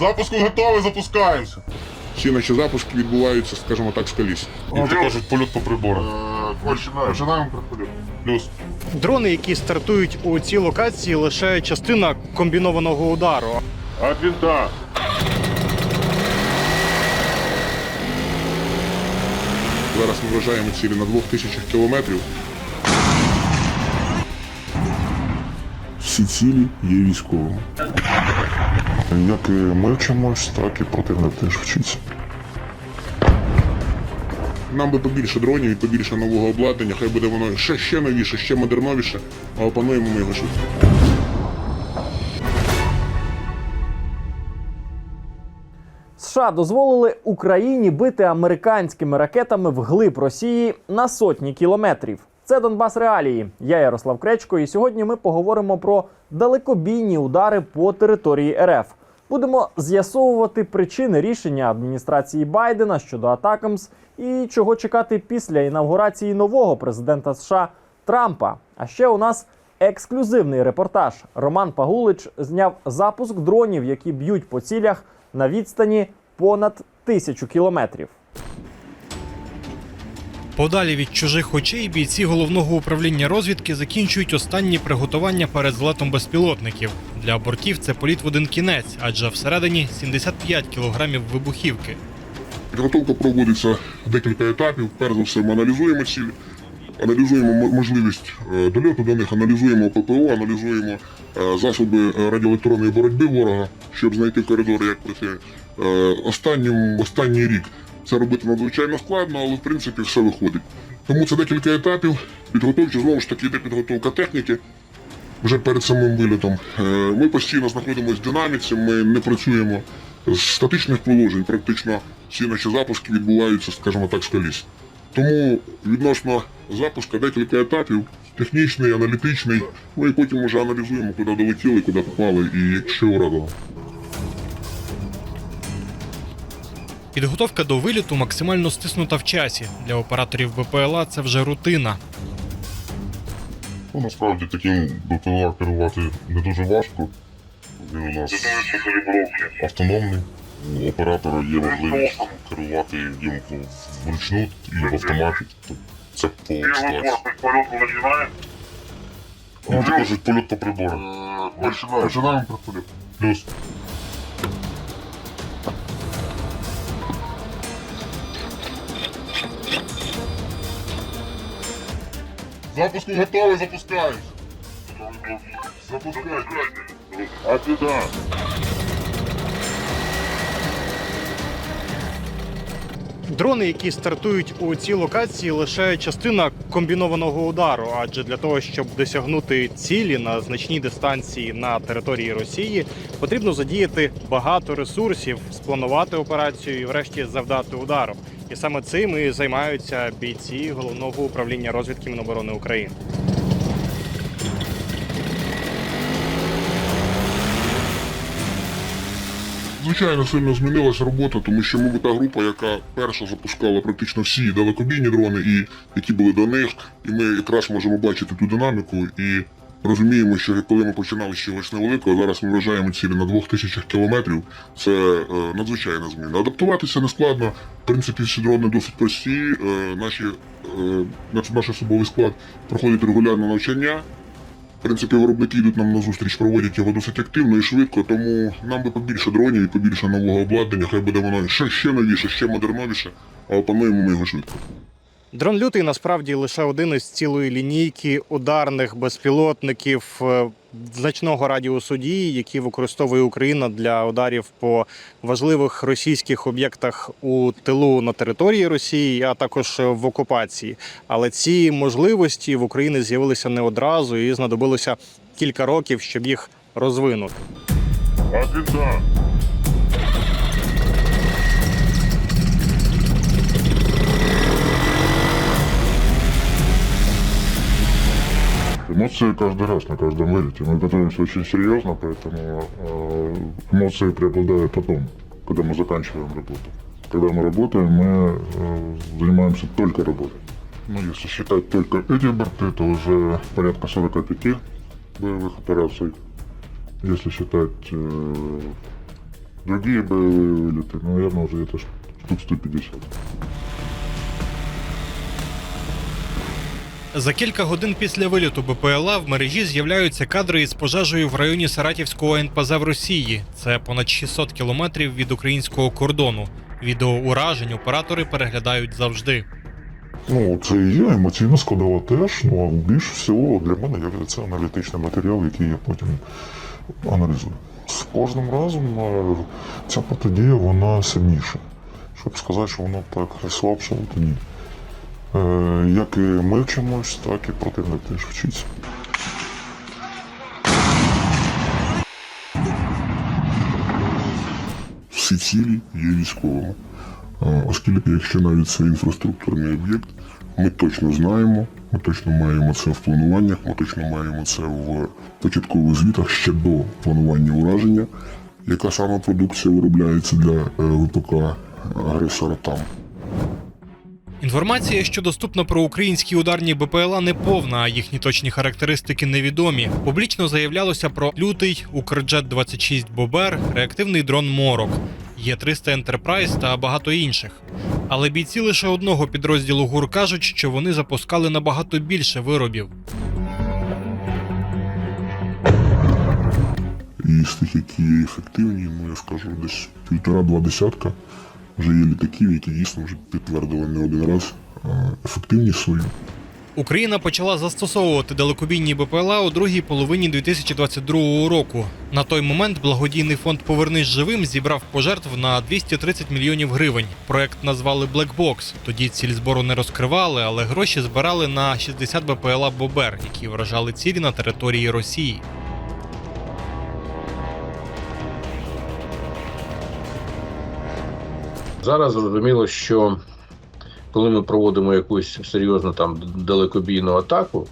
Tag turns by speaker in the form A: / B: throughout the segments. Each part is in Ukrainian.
A: Запуску готовий, запускаємося.
B: Всі наші запуски відбуваються, скажімо так, з коліс.
A: То кажуть, польот по прибору. Починаємо. Починаємо польот. Плюс.
C: Дрони, які стартують у цій локації, лише частина комбінованого удару.
A: От винта.
B: Зараз ми вражаємо цілі на 2000 кілометрів. Всі цілі є військовими.
D: Як і ми вчимось, так і противник теж вчиться.
B: Нам би побільше дронів і побільше нового обладнання, хай буде воно ще, ще новіше, ще модерновіше, а опануємо ми його швидко.
E: США дозволили Україні бити американськими ракетами вглиб Росії на сотні кілометрів. Це Донбас Реалії. Я Ярослав Кречко, і сьогодні ми поговоримо про далекобійні удари по території РФ. Будемо з'ясовувати причини рішення адміністрації Байдена щодо Атакамс і чого чекати після інавгурації нового президента США Трампа. А ще у нас ексклюзивний репортаж. Роман Пагулич зняв запуск дронів, які б'ють по цілях на відстані понад тисячу кілометрів.
C: Подалі від чужих очей бійці головного управління розвідки закінчують останні приготування перед злетом безпілотників. Для бортів це політ в один кінець, адже всередині 75 кілограмів вибухівки.
B: Підготовка проводиться декілька етапів. Перш за все, ми аналізуємо цілі, аналізуємо можливість е, дольоту до них, аналізуємо ППО, аналізуємо е, засоби радіоелектронної боротьби ворога, щоб знайти коридори, як працює. Е, Останнім, останній рік це робити надзвичайно складно, але в принципі все виходить. Тому це декілька етапів. Підготовчі знову ж таки йде підготовка техніки вже перед самим вилітом. Е, Ми постійно знаходимося в динаміці, ми не працюємо з статичних положень. Практично всі наші запуски відбуваються, скажімо так, з коліс. Тому відносно запуска декілька етапів: технічний, аналітичний. Ну і потім вже аналізуємо, куди долетіли, куди попали і що урадило.
C: Підготовка до виліту максимально стиснута в часі. Для операторів БПЛА це вже рутина.
A: Ну, насправді таким БПЛА керувати не дуже важко. Він у нас автономний. У оператора є можливість керувати їм вручну і в автоматі. Тобто Це по ситуації. Ну, кажуть, польот по прибору. Починаємо. Починаємо про польот. Плюс. Запуску готовий, запускаємось. Запускайте. А.
C: Дрони, які стартують у цій локації, лише частина комбінованого удару. Адже для того, щоб досягнути цілі на значній дистанції на території Росії, потрібно задіяти багато ресурсів, спланувати операцію і, врешті, завдати удару. І саме цим і займаються бійці головного управління розвідки Міноборони України.
B: Звичайно, сильно змінилася робота, тому що ми та група, яка перша запускала практично всі далекобійні дрони, і які були до них, і ми якраз можемо бачити ту динаміку і розуміємо, що коли ми починали з чогось невеликого, зараз ми вражаємо цілі на 2000 кілометрів. Це е, надзвичайна зміна. Адаптуватися не складно. В принципі, всі дрони досить прості. Е, наші, е, наш особовий склад проходить регулярне навчання. В принципі, виробники йдуть нам на зустріч, проводять його досить активно і швидко, тому нам би побільше дронів і побільше нового обладнання, хай буде воно ще, ще новіше, ще модерновіше, а опануємо ми його швидко.
C: Дрон лютий насправді лише один із цілої лінійки ударних безпілотників е, значного радіусу дії, які використовує Україна для ударів по важливих російських об'єктах у тилу на території Росії, а також в окупації. Але ці можливості в Україні з'явилися не одразу і знадобилося кілька років, щоб їх розвинути.
A: А
D: Эмоции каждый раз на каждом вылете. Мы готовимся очень серьезно, поэтому э, эмоции преобладают потом, когда мы заканчиваем работу. Когда мы работаем, мы э, занимаемся только работой. Ну, если считать только эти борты, то уже порядка 45 боевых операций. Если считать э, Другие боевые вылеты, наверное, уже это штук 150.
C: За кілька годин після виліту БПЛА в мережі з'являються кадри із пожежею в районі Саратівського НПЗ в Росії. Це понад 600 кілометрів від українського кордону. Відео уражень оператори переглядають завжди.
D: Ну, це і є емоційна складова теж, ну а більш всього для мене це аналітичний матеріал, який я потім аналізую. З кожним разом е, ця протидія вона сильніша. Щоб сказати, що воно так слабшало, то ні. Е, як і ми вчимось, так і противник теж вчиться.
B: Всі цілі є військовими. Е, Оскільки, якщо навіть це інфраструктурний об'єкт, ми точно знаємо, ми точно маємо це в плануваннях, ми точно маємо це в початкових звітах ще до планування ураження, яка саме продукція виробляється для е, ВПК агресора там.
C: Інформація, що доступна про українські ударні БПЛА, не повна, а їхні точні характеристики невідомі. Публічно заявлялося про лютий, Укрджет 26 Бобер, реактивний дрон Морок, Є300 Ентерпрайз та багато інших. Але бійці лише одного підрозділу ГУР кажуть, що вони запускали набагато більше виробів.
B: І з тих, які є ефективні, ну я скажу, десь півтора-два десятка вже є літаків, які дійсно вже підтвердили не один раз е, ефективність свою.
C: Україна почала застосовувати далекобійні БПЛА у другій половині 2022 року. На той момент благодійний фонд Повернись живим зібрав пожертв на 230 мільйонів гривень. Проект назвали Box. Тоді ціль збору не розкривали, але гроші збирали на 60 БПЛА Бобер, які вражали цілі на території Росії.
F: Зараз зрозуміло, що коли ми проводимо якусь серйозну там далекобійну атаку,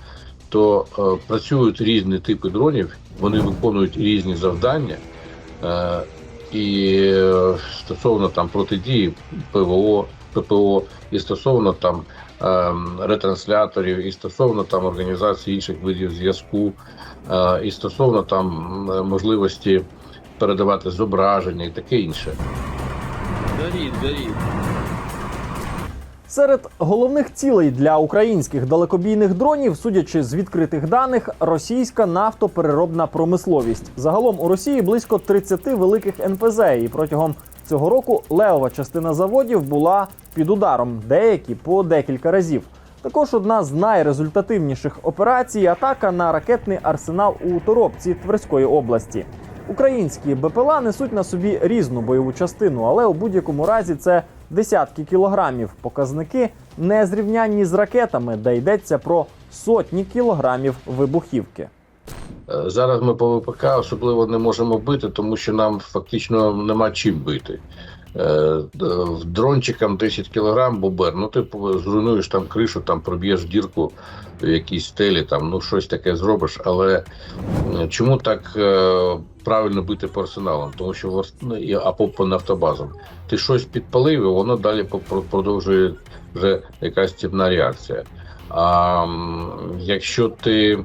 F: то е, працюють різні типи дронів, вони виконують різні завдання. Е, і е, стосовно там протидії ПВО, ППО, і стосовно там е, ретрансляторів, і стосовно там організації інших видів зв'язку, е, і стосовно там можливості передавати зображення і таке інше.
G: Горит, горит.
E: Серед головних цілей для українських далекобійних дронів, судячи з відкритих даних, російська нафтопереробна промисловість. Загалом у Росії близько 30 великих НПЗ, і протягом цього року левова частина заводів була під ударом, деякі по декілька разів. Також одна з найрезультативніших операцій атака на ракетний арсенал у Торопці Тверської області. Українські БПЛА несуть на собі різну бойову частину, але у будь-якому разі це десятки кілограмів. Показники не зрівнянні з ракетами, де йдеться про сотні кілограмів вибухівки.
F: Е, Зараз ми по ВПК особливо не можемо бити, тому що нам фактично нема чим бити. Е, Дрончикам 10 кг бобер, ну ти зруйнуєш там кришу, там проб'єш дірку в якійсь стелі, там ну щось таке зробиш. Але е, чому так е, правильно бити по арсеналам? Тому що ну, або по нафтобазам. Ти щось підпалив, і воно далі продовжує вже якась ціпна реакція. А якщо ти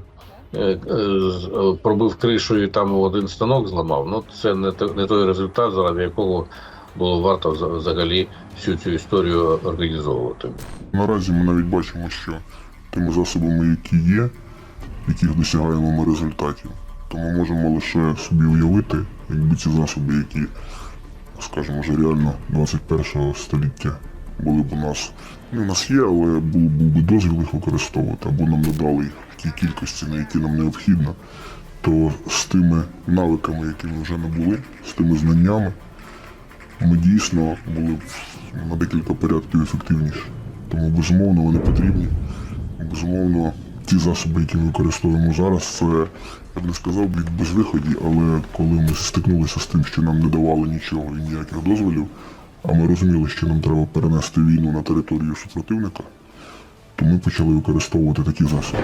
F: пробив кришу і там один станок зламав. Ну це не той результат, заради якого було варто вза- взагалі всю цю історію організовувати.
B: Наразі ми навіть бачимо, що тими засобами, які є, яких досягаємо ми результатів, то ми можемо лише собі уявити, якби ці засоби, які, скажімо, вже реально 21 століття були б у нас. Ну, у нас є, але був, був би дозвіл їх використовувати, або нам надали в тій кількості, на які нам необхідно, то з тими навиками, які ми вже набули, з тими знаннями, ми дійсно були б на декілька порядків ефективніші. Тому безумовно вони потрібні. Безумовно, ті засоби, які ми використовуємо зараз, це я б не сказав би без виході, але коли ми стикнулися з тим, що нам не давали нічого і ніяких дозволів, а ми розуміли, що нам треба перенести війну на територію супротивника, то ми почали використовувати такі засоби.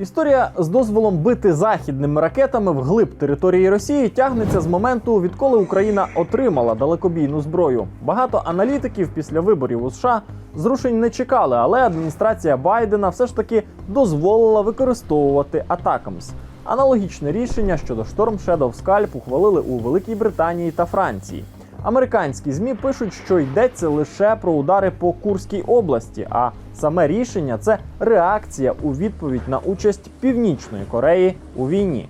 E: Історія з дозволом бити західними ракетами вглиб території Росії тягнеться з моменту, відколи Україна отримала далекобійну зброю. Багато аналітиків після виборів у США Зрушень не чекали, але адміністрація Байдена все ж таки дозволила використовувати Атакамс. Аналогічне рішення щодо Storm Shadow Scalp ухвалили у Великій Британії та Франції. Американські змі пишуть, що йдеться лише про удари по Курській області, а саме рішення це реакція у відповідь на участь Північної Кореї у війні.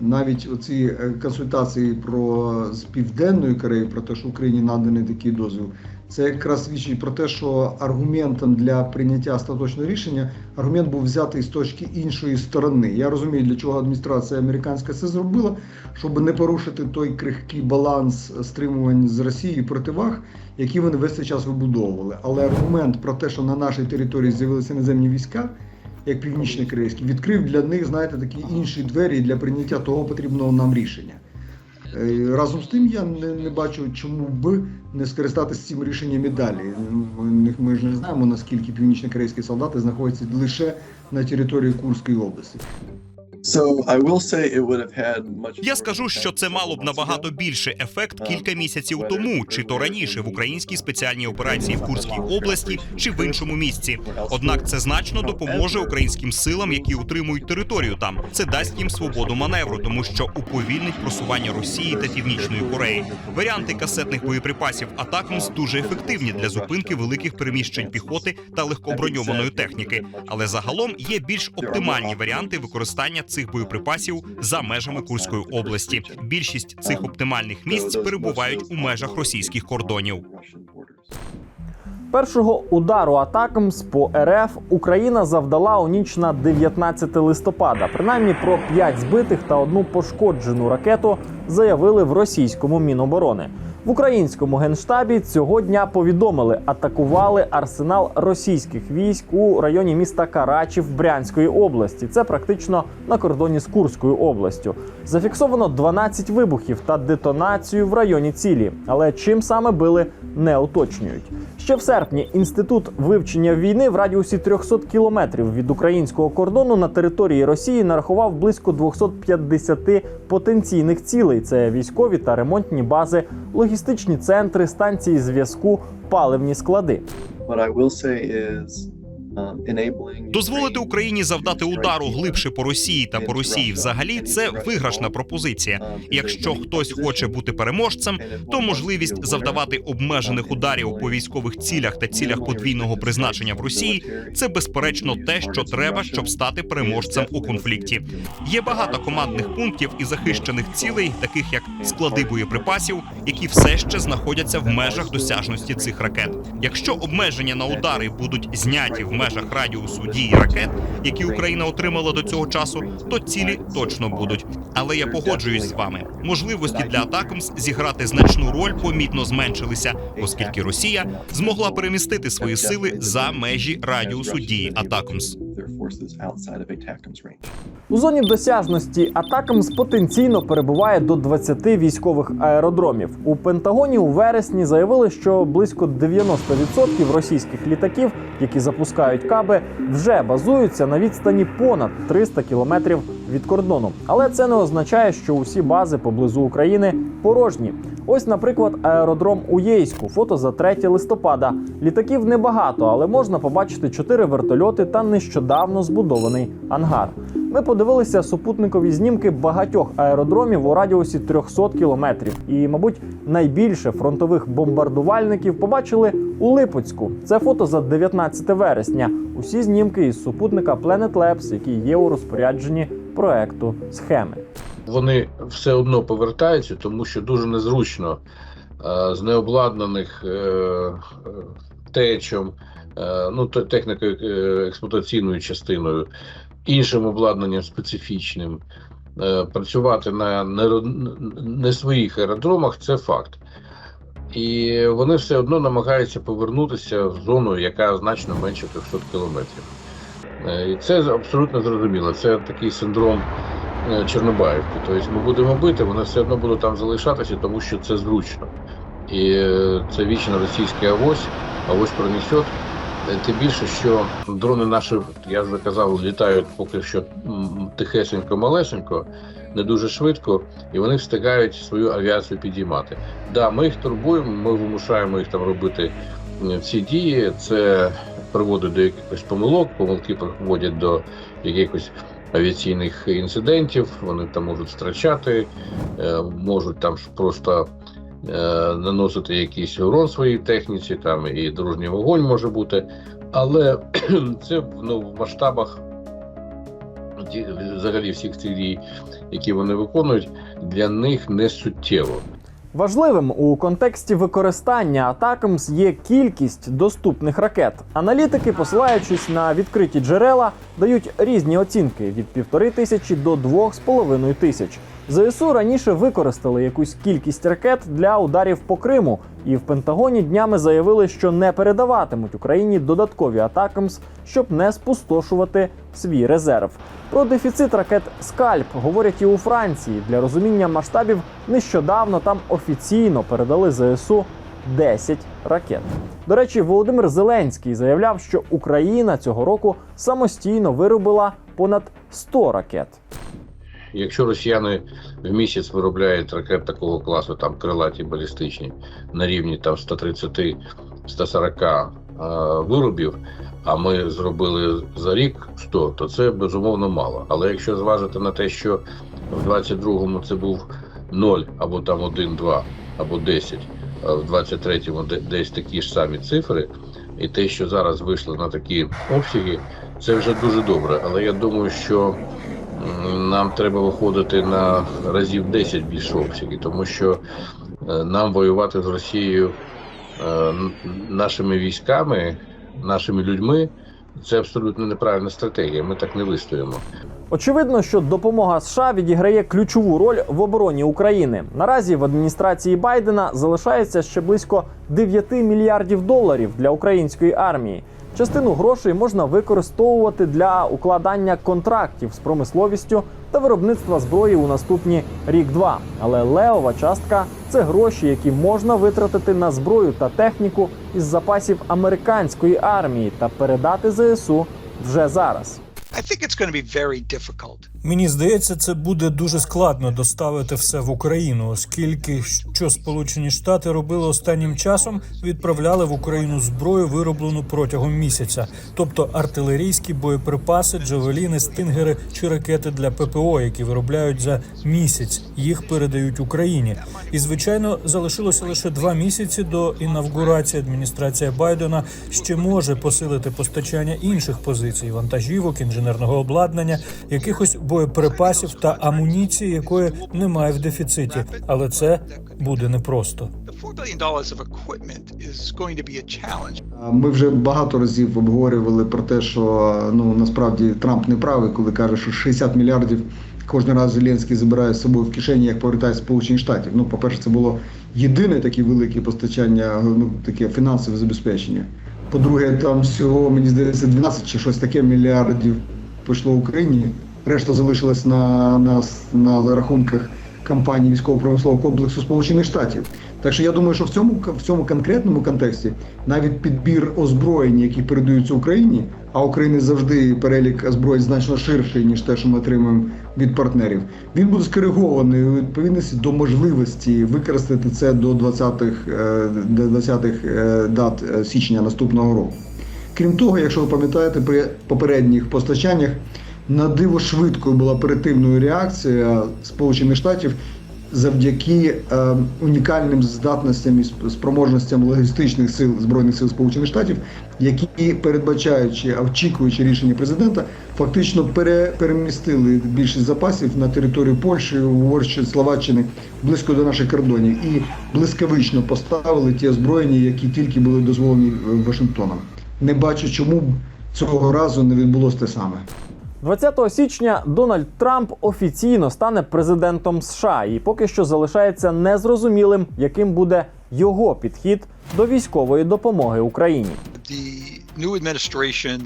H: навіть оці е, консультації про з південної Кореї про те, що Україні наданий такий дозвіл, це якраз свідчить про те, що аргументом для прийняття остаточного рішення аргумент був взятий з точки іншої сторони. Я розумію, для чого адміністрація американська це зробила, щоб не порушити той крихкий баланс стримувань з Росії противаг, які вони весь цей час вибудовували. Але аргумент про те, що на нашій території з'явилися наземні війська як північно-корейський, відкрив для них, знаєте, такі інші двері для прийняття того потрібного нам рішення. Е, Разом з тим я не, не бачу, чому б не скористатися цим рішенням і далі. Ми, ми ж не знаємо, наскільки північно-корейські солдати знаходяться лише на території Курської області.
I: Я скажу, що це мало б набагато більше ефект кілька місяців тому, чи то раніше в українській спеціальній операції в Курській області, чи в іншому місці. Однак це значно допоможе українським силам, які утримують територію там. Це дасть їм свободу маневру, тому що уповільнить просування Росії та Північної Кореї. Варіанти касетних боєприпасів Атакмс дуже ефективні для зупинки великих переміщень піхоти та легкоброньованої техніки. Але загалом є більш оптимальні варіанти використання цих боєприпасів за межами Курської області. Більшість цих оптимальних місць перебувають у межах російських кордонів.
E: Першого удару атакамс по РФ Україна завдала у ніч на 19 листопада. Принаймні про 5 збитих та одну пошкоджену ракету заявили в російському міноборони. В українському генштабі цього дня повідомили, атакували арсенал російських військ у районі міста Карачів Брянської області. Це практично на кордоні з Курською областю. Зафіксовано 12 вибухів та детонацію в районі цілі, але чим саме били, не уточнюють. Ще в серпні інститут вивчення війни в радіусі 300 кілометрів від українського кордону на території Росії нарахував близько 250 потенційних цілей. Це військові та ремонтні бази, логістичні центри, станції зв'язку, паливні склади.
I: Дозволити Україні завдати удару глибше по Росії та по Росії взагалі це виграшна пропозиція. І Якщо хтось хоче бути переможцем, то можливість завдавати обмежених ударів по військових цілях та цілях подвійного призначення в Росії це безперечно те, що треба, щоб стати переможцем у конфлікті. Є багато командних пунктів і захищених цілей, таких як склади боєприпасів, які все ще знаходяться в межах досяжності цих ракет. Якщо обмеження на удари будуть зняті в межах радіусу дії ракет, які Україна отримала до цього часу, то цілі точно будуть. Але я погоджуюсь з вами. Можливості для Атакамс зіграти значну роль помітно зменшилися, оскільки Росія змогла перемістити свої сили за межі радіусу дії Атакамс.
E: У зоні досяжності Атакамс потенційно перебуває до 20 військових аеродромів. У Пентагоні у вересні заявили, що близько 90% російських літаків, які запускають каби, вже базуються на відстані понад 300 кілометрів від кордону. Але це не означає, що усі бази поблизу України порожні. Ось, наприклад, аеродром у Єйську. Фото за 3 листопада. Літаків небагато, але можна побачити чотири вертольоти та нещодавно збудований ангар. Ми подивилися супутникові знімки багатьох аеродромів у радіусі 300 кілометрів. І, мабуть, найбільше фронтових бомбардувальників побачили у Липецьку. Це фото за 19 вересня. Усі знімки із супутника Planet Labs, який є у розпорядженні проекту схеми.
F: Вони все одно повертаються, тому що дуже незручно е, з необладнаних е, е, течом, ну технікою е, експлуатаційною частиною, іншим обладнанням специфічним. Е, Працювати на не, не своїх аеродромах це факт. І вони все одно намагаються повернутися в зону, яка значно менше 300 кілометрів. Е, І це абсолютно зрозуміло. Це такий синдром е, Чорнобаївки. Тобто ми будемо бити, вони все одно будуть там залишатися, тому що це зручно. І е, це вічно російська авось, авось пронесет. Тим більше, що дрони наші, я вже казав, літають поки що тихесенько, малесенько, не дуже швидко, і вони встигають свою авіацію підіймати. Да, ми їх турбуємо, ми вимушаємо їх там робити ці дії, це приводить до якихось помилок, помилки приводять до якихось авіаційних інцидентів, вони там можуть втрачати, е, можуть там просто наносити якийсь урон своїй техніці, там і дорожній вогонь може бути. Але це ну, в масштабах взагалі всіх цих дій, які вони виконують, для них не суттєво.
E: Важливим у контексті використання Атакамс є кількість доступних ракет. Аналітики, посилаючись на відкриті джерела, дають різні оцінки від півтори тисячі до двох з половиною тисяч. ЗСУ раніше використали якусь кількість ракет для ударів по Криму, і в Пентагоні днями заявили, що не передаватимуть Україні додаткові Атакамс, щоб не спустошувати свій резерв. Про дефіцит ракет Скальп говорять і у Франції. Для розуміння масштабів нещодавно там офіційно передали ЗСУ 10 ракет. До речі, Володимир Зеленський заявляв, що Україна цього року самостійно виробила понад 100 ракет.
F: Якщо росіяни в місяць виробляють ракет такого класу, там крилаті балістичні, на рівні там 130-140 виробів, а ми зробили за рік 100, то це безумовно мало. Але якщо зважити на те, що в 22-му це був 0 або там 1, 2 або 10, а в 23-му де- десь такі ж самі цифри, і те, що зараз вийшло на такі обсяги, це вже дуже добре. Але я думаю, що нам треба виходити на разів 10 більше обсяги, тому що е, нам воювати з Росією е, нашими військами, нашими людьми це абсолютно неправильна стратегія. Ми так не вистоїмо.
E: Очевидно, що допомога США відіграє ключову роль в обороні України. Наразі в адміністрації Байдена залишається ще близько 9 мільярдів доларів для української армії. Частину грошей можна використовувати для укладання контрактів з промисловістю та виробництва зброї у наступні рік-два. Але левова частка це гроші, які можна витратити на зброю та техніку із запасів американської армії та передати ЗСУ вже зараз.
J: I think it's going to be very difficult.
K: Мені здається, це буде дуже складно доставити все в Україну, оскільки що Сполучені Штати робили останнім часом, відправляли в Україну зброю, вироблену протягом місяця, тобто артилерійські боєприпаси, джавеліни, стингери чи ракети для ППО, які виробляють за місяць. Їх передають Україні. І звичайно, залишилося лише два місяці до інавгурації. Адміністрація Байдена ще може посилити постачання інших позицій, вантажівок, інженерного обладнання, якихось боєприпасів та амуніції, якої немає в дефіциті. Але це буде непросто.
J: The $4 billion of equipment is going to be a challenge.
H: Ми вже багато разів обговорювали про те, що ну насправді Трамп не правий, коли каже, що 60 мільярдів кожен раз Зеленський забирає з собою в кишені, як повертає з Сполучених Штатів. Ну, по-перше, це було єдине таке велике постачання, ну таке фінансове забезпечення. По-друге, там всього мені здається 12 чи щось таке мільярдів пішло Україні. Решта залишилась на, на, на рахунках компаній військово-промислового комплексу Сполучених Штатів. Так що я думаю, що в цьому в цьому конкретному контексті навіть підбір озброєння, які передаються Україні, а України завжди перелік озброєнь значно ширший ніж те, що ми отримуємо від партнерів. Він буде скоригований у відповідності до можливості використати це до 20-х е, до 20-х е, дат е, січня наступного року. Крім того, якщо ви пам'ятаєте, при попередніх постачаннях на диво швидкою була оперативною реакція Сполучених Штатів завдяки е, унікальним здатностям і спроможностям логістичних сил збройних сил Сполучених Штатів, які передбачаючи, а очікуючи рішення президента, фактично пере, перемістили більшість запасів на територію Польщі, Угорщини, Словаччини близько до наших кордонів і блискавично поставили ті озброєння, які тільки були дозволені е, Вашингтоном. Не бачу, чому цього разу не відбулося те саме.
E: 20 січня Дональд Трамп офіційно стане президентом США, і поки що залишається незрозумілим, яким буде його підхід до військової допомоги Україні.
J: The new administration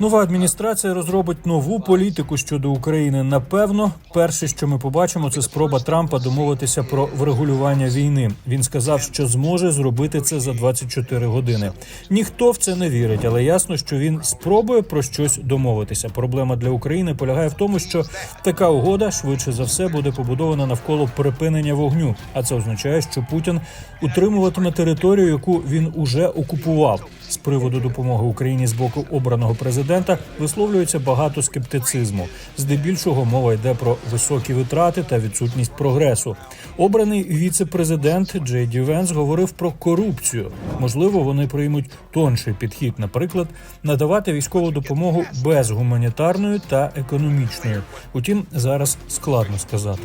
K: Нова адміністрація розробить нову політику щодо України. Напевно, перше, що ми побачимо, це спроба Трампа домовитися про врегулювання війни. Він сказав, що зможе зробити це за 24 години. Ніхто в це не вірить, але ясно, що він спробує про щось домовитися. Проблема для України полягає в тому, що така угода швидше за все буде побудована навколо припинення вогню. А це означає, що Путін утримуватиме територію, яку він уже окупував. З приводу допомоги Україні з боку обраного президента висловлюється багато скептицизму. Здебільшого мова йде про високі витрати та відсутність прогресу. Обраний віце-президент Джей Ді Венс говорив про корупцію. Можливо, вони приймуть тонший підхід, наприклад, надавати військову допомогу без гуманітарної та економічної. Утім, зараз складно сказати.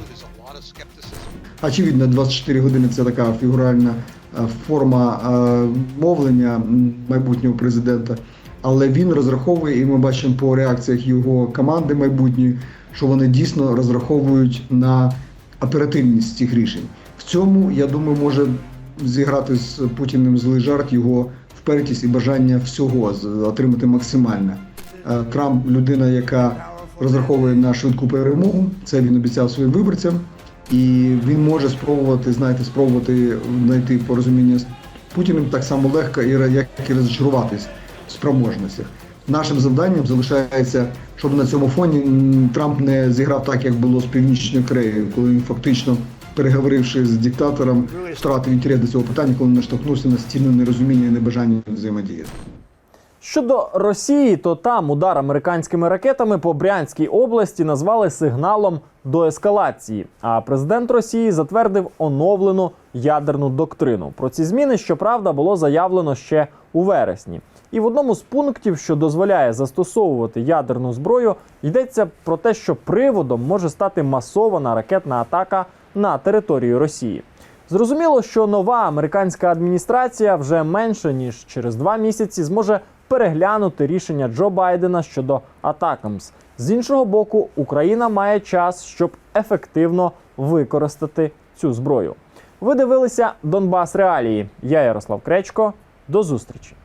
H: Очевидно, 24 години це така фігуральна форма е, мовлення майбутнього президента. Але він розраховує, і ми бачимо по реакціях його команди майбутньої, що вони дійсно розраховують на оперативність цих рішень. В цьому, я думаю, може зіграти з Путіним злий жарт його впертість і бажання всього отримати максимальне. Е, Трамп людина, яка розраховує на швидку перемогу. Це він обіцяв своїм виборцям, і він може спробувати, знаєте, спробувати знайти порозуміння з Путіним так само легко, як і розчаруватись в спроможностях. Нашим завданням залишається, щоб на цьому фоні Трамп не зіграв так, як було з Північною Кореєю, коли він фактично, переговоривши з диктатором, втратив інтерес до цього питання, коли наштовхнувся на стільне нерозуміння і небажання взаємодіяти.
E: Щодо Росії, то там удар американськими ракетами по Брянській області назвали сигналом до ескалації. А президент Росії затвердив оновлену ядерну доктрину. Про ці зміни, щоправда, було заявлено ще у вересні. І в одному з пунктів, що дозволяє застосовувати ядерну зброю, йдеться про те, що приводом може стати масована ракетна атака на територію Росії. Зрозуміло, що нова американська адміністрація вже менше ніж через два місяці зможе переглянути рішення Джо Байдена щодо Атакамс. З іншого боку, Україна має час, щоб ефективно використати цю зброю. Ви дивилися Донбас Реалії. Я Ярослав Кречко. До зустрічі.